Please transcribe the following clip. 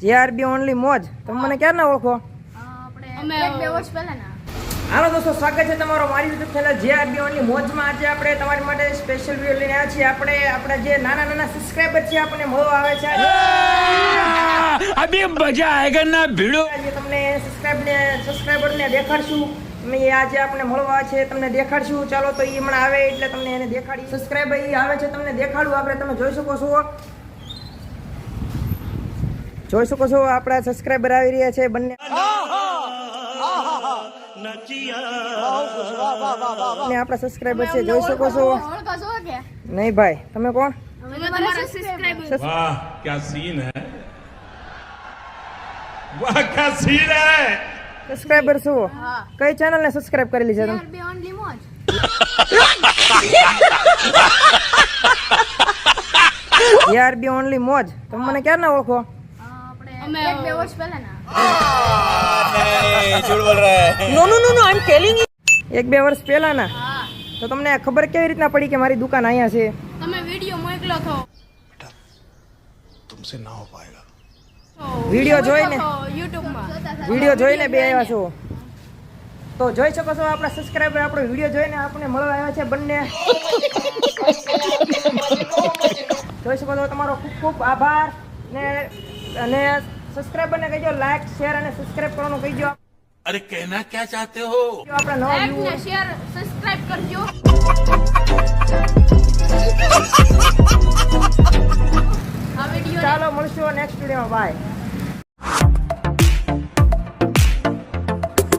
GRB only મોજ. તમે મને ક્યારે ના ઓળખો હાલો દોસ્તો સ્વાગત છે તમારો મારી યુટ્યુબ ચેનલ જીઆરબી ઓનલી મોજમાં. આજે આપણે તમારી માટે સ્પેશિયલ વીડિયો લઈને આવ્યા છીએ. આપણે આપણા જે નાના નાના સબસ્ક્રાઈબર છે આપણને મળો આવે છે. અભી મજા આયગા ના ભીડો? આજે તમને સબસ્ક્રાઇબ ને સબસ્ક્રાઇબર ને દેખાડશું. તમે એ આજે આપણે મળવા છે તમને દેખાડશું. ચાલો તો એ હમણાં આવે એટલે તમને એને દેખાડી. સબસ્ક્રાઇબર એ આવે છે તમને દેખાડું. આપણે તમે જોઈ શકો છો. જોઈ શકો છો આપણા સબસ્ક્રાઈબર આવી રહ્યા છે બંને. આપણા સબસ્ક્રાઇબર છે જોઈ શકો છો નહીં ભાઈ તમે કોણ? વાહ ક્યા છો? કઈ ચેનલ ને સબસ્ક્રાઇબ કરેલી છે તમે? યાર બી ઓનલી મોજ. તમે મને ક્યારે ના ઓળખો? એક બે વર્ષ પહેલાના. તો તમને ખબર કેવી રીતના પડી કે મારી દુકાન અહીંયા છે? તમે જોઈને. YouTube માં જોઈને બે આવ્યા છો. તો જોઈ શકો છો આપણા સબસ્ક્રાઇબર આપણો વિડિયો જોઈને આપણે મળવા આવ્યા છે બંને. જોઈ શકો છો તમારો ખૂબ ખૂબ આભાર ને અને સબસ્ક્રાઇબ બને કહેજો લાઈક શેર અને સબસ્ક્રાઇબ કરવાનું કહેજો. અરે કહેના ક્યાં ચાહતે હો? આપણા લાઈક શેર સબસ્ક્રાઇબ કરજો. ચાલો મળશું નેક્સ્ટ વિડીયોમાં બાય